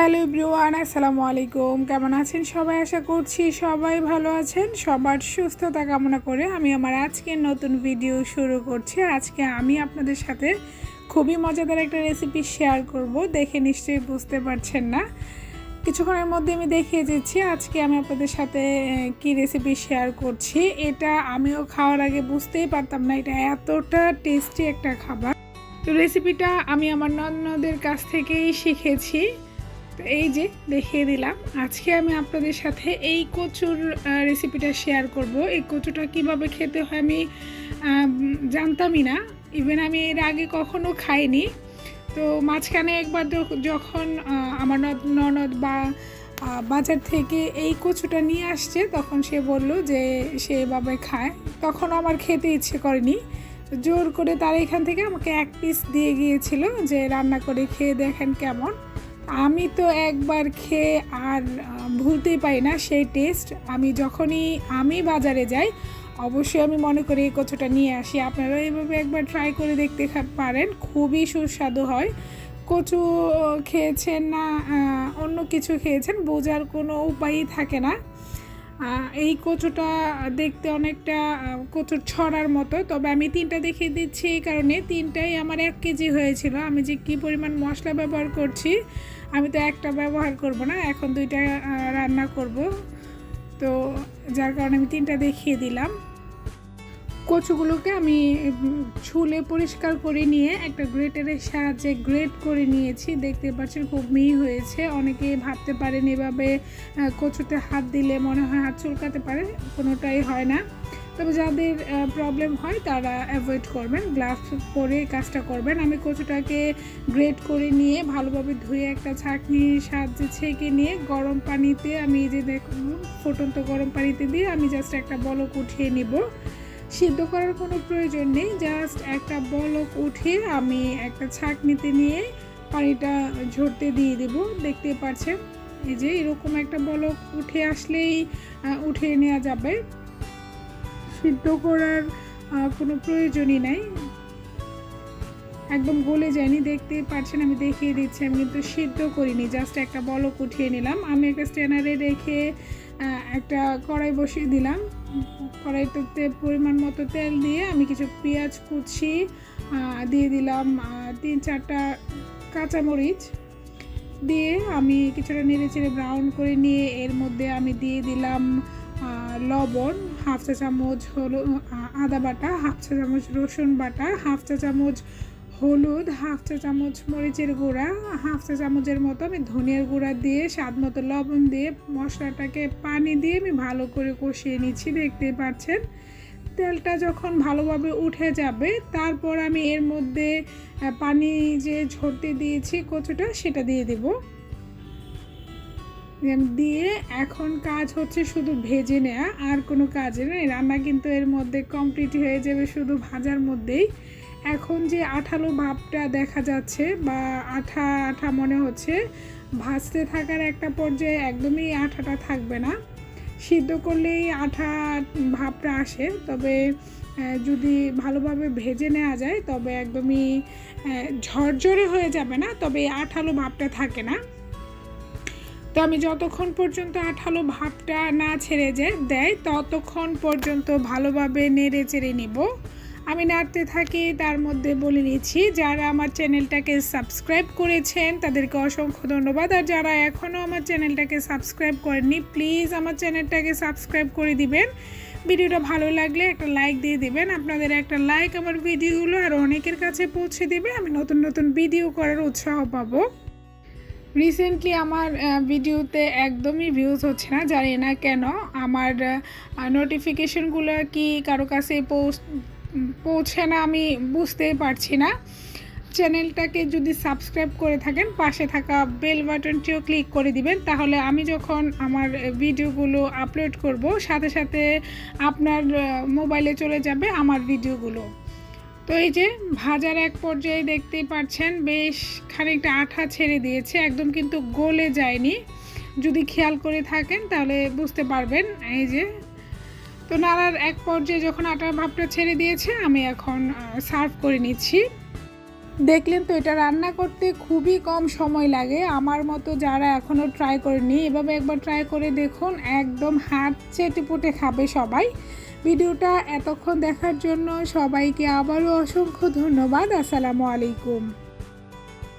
Hello ব্রিওয়ান আসসালামু আলাইকুম। কেমন আছেন সবাই? আশা করছি সবাই ভালো আছেন। সবার সুস্থতা কামনা করে আমি আমার আজকের নতুন ভিডিও শুরু করছি। আজকে আমি আপনাদের সাথে খুবই মজাদার একটা রেসিপি শেয়ার করব। দেখে নিশ্চয়ই বুঝতে পারছেন না। কিছুক্ষণের মধ্যে আমি দেখিয়ে দিচ্ছি আজকে আমি আপনাদের সাথে কি রেসিপি শেয়ার করছি। এটা আমিও খাওয়ার আগে বুঝতেই পারতাম না, এটা এতটা টেস্টি একটা খাবার। তো রেসিপিটা আমি আমার ননদের কাছ থেকেই শিখেছি। তো এই যে দেখিয়ে দিলাম। আজকে আমি আপনাদের সাথে এই কচুর রেসিপিটা শেয়ার করব। এই কচুটা কীভাবে খেতে হয় আমি জানতামই না। ইভেন আমি এর আগে কখনো খাইনি। তো মাঝখানে একবার যখ- যখন আমার নদ- ননদ বা বাজার থেকে এই কচুটা নিয়ে আসছে, তখন সে বলল যে সে এভাবে খায়। তখন আমার খেতে ইচ্ছে করেনি। জোর করে তার এখান থেকে আমাকে এক পিস দিয়ে গিয়েছিল যে, রান্না করে খেয়ে দেখেন কেমন। আমি তো একবার খেয়ে আর ভুলতে ভুলতেই পারি না সেই টেস্ট আমি যখনই আমি বাজারে যাই, অবশ্যই আমি মনে করি এই কচুটা নিয়ে আসি। আপনারাও এইভাবে একবার ট্রাই করে দেখতে পারেন, খুবই সুস্বাদু হয়। কচু খেয়েছেন না অন্য কিছু খেয়েছেন, বোঝার কোনো উপায়ই থাকে না। এই কচুটা দেখতে অনেকটা কচুর ছড়ার মতো। তবে আমি তিনটা দেখিয়ে দিচ্ছি এই কারণে। তিনটাই আমার এক কেজি হয়েছিল। আমি যে কী পরিমাণ মশলা ব্যবহার করছি, আমি তো একটা ব্যবহার করব না, এখন দুইটা রান্না করব। তো যার কারণে আমি তিনটা দেখিয়ে দিলাম। কচুগুলোকে আমি ছুলে পরিষ্কার করে নিয়ে একটা গ্রেটারের সাহায্যে গ্রেট করে নিয়েছি। দেখতে পাচ্ছেন খুব মিহি হয়েছে। অনেকে ভাবতে পারেন এভাবে কচুতে হাত দিলে মনে হয় হাত চুলকাতে পারে, কোনোটাই হয় না। তবে যাদের প্রবলেম হয় তারা অ্যাভয়েড করবেন গ্লাভস পরে কাজটা করবেন। আমি কচুটাকে গ্রেট করে নিয়ে ভালোভাবে ধুয়ে একটা ছাঁকনির সাহায্যে ছেঁকে নিয়ে গরম পানিতে আমি যে দেখুন, ফুটন্ত গরম পানিতে দিয়ে আমি জাস্ট একটা বলক উঠিয়ে নিব। সিদ্ধ করার কোনো প্রয়োজন নেই জাস্ট একটা বলক উঠে আমি একটা ছাঁকনিতে নিয়ে পানিটা ঝরতে দিয়ে দেব। দেখতে পাচ্ছেন এই যে এরকম একটা বলক উঠে আসলেই উঠিয়ে নেওয়া যাবে। সিদ্ধ করার কোনো প্রয়োজনই নাই। একদম গলে যায়নি দেখতে পাচ্ছেন আমি দেখিয়ে দিচ্ছি, আমি কিন্তু সিদ্ধ করিনি জাস্ট একটা বলক উঠিয়ে নিলাম। আমি একটা স্ট্যানারে রেখে একটা কড়াই বসিয়ে দিলাম। কড়াইটাতে পরিমাণ মতো তেল দিয়ে আমি কিছু পেঁয়াজ কুচি দিয়ে দিলাম তিন চারটা কাঁচামরিচ। দিয়ে আমি কিছুটা নেড়ে চেড়ে ব্রাউন করে নিয়ে এর মধ্যে আমি দিয়ে দিলাম লবণ, হাফ চা চামচ হলুদ আদা বাটা, হাফ চা চামচ রসুন বাটা, হাফ চা চামচ হলুদ হাফ চা চামচ মরিচের গুঁড়া হাফ চা চামচের মতো আমি ধনিয়ার গুঁড়া দিয়ে, স্বাদ মতো লবণ দিয়ে, মশলাটাকে পানি দিয়ে আমি ভালো করে কষিয়ে নিচ্ছি, দেখতে পাচ্ছেন? তেলটা যখন ভালোভাবে উঠে যাবে, তারপর আমি এর মধ্যে পানি যে ঝরতে দিয়েছি কচুটা, সেটা দিয়ে দেবো। দিয়ে এখন কাজ হচ্ছে শুধু ভেজে নেওয়া আর কোনো কাজে নেই। রান্না কিন্তু এর মধ্যে কমপ্লিট হয়ে যাবে শুধু ভাজার মধ্যেই। এখন যে আঠালো ভাবটা দেখা যাচ্ছে বা আঠা আঠা মনে হচ্ছে ভাজতে থাকার একটা পর্যায়ে একদমই আঠাটা থাকবে না। সিদ্ধ করলেই আঠা ভাবটা আসে, তবে যদি ভালোভাবে ভেজে নেওয়া যায়, তবে একদমই ঝরঝরে হয়ে যাবে না, তবে আঠালো ভাবটা থাকে না। তো আমি যতক্ষণ পর্যন্ত আঠালো ভাবটা না ছেড়ে যায়, দেয়, ততক্ষণ পর্যন্ত ভালোভাবে নেড়ে চেড়ে নিব। আমি নাড়তে থাকি, তার মধ্যে বলে নিচ্ছি, যারা আমার চ্যানেলটাকে সাবস্ক্রাইব করেছেন, তাদেরকে অসংখ্য ধন্যবাদ। আর যারা এখনও আমার চ্যানেলটাকে সাবস্ক্রাইব করেননি, প্লিজ আমার চ্যানেলটাকে সাবস্ক্রাইব করে দিবেন। ভিডিওটা ভালো লাগলে একটা লাইক দিয়ে দিবেন। আপনাদের একটা লাইক আমার ভিডিওগুলো আর অনেকের কাছে পৌঁছে দিবে। আমি নতুন নতুন ভিডিও করার উৎসাহ পাবো। রিসেন্টলি আমার ভিডিওতে একদমই ভিউজ হচ্ছে না, জানি না কেন। আমার নোটিফিকেশনগুলো কি কারও কাছে পৌঁছ- পৌঁছে না, আমি বুঝতেই পারছি না। চ্যানেলটাকে যদি সাবস্ক্রাইব করে থাকেন, পাশে থাকা বেল বাটনটিও ক্লিক করে দিবেন, তাহলে আমি যখন আমার ভিডিওগুলো আপলোড করব, সাথে সাথে আপনার মোবাইলে চলে যাবে আমার ভিডিওগুলো। তো এই যে ভাজার এক পর্যায়ে দেখতেই পাচ্ছেন, বেশ খানিকটা আঠা ছেড়ে দিয়েছে, একদম কিন্তু গলে যায়নি। যদি খেয়াল করে থাকেন, তাহলে বুঝতে পারবেন। এই যে তো নাড়ার এক পর্যায়ে যখন আটার ভাবটা ছেড়ে দিয়েছে, আমি এখন সার্ভ করে নিচ্ছি। দেখলেন তো এটা রান্না করতে খুবই কম সময় লাগে। আমার মতো যারা এখনও ট্রাই করেনি এভাবে একবার ট্রাই করে দেখুন, একদম হাত চেটে পুটে খাবে সবাই। ভিডিওটা এতক্ষণ দেখার জন্য সবাইকে আবারও অসংখ্য ধন্যবাদ। আসসালামু আলাইকুম।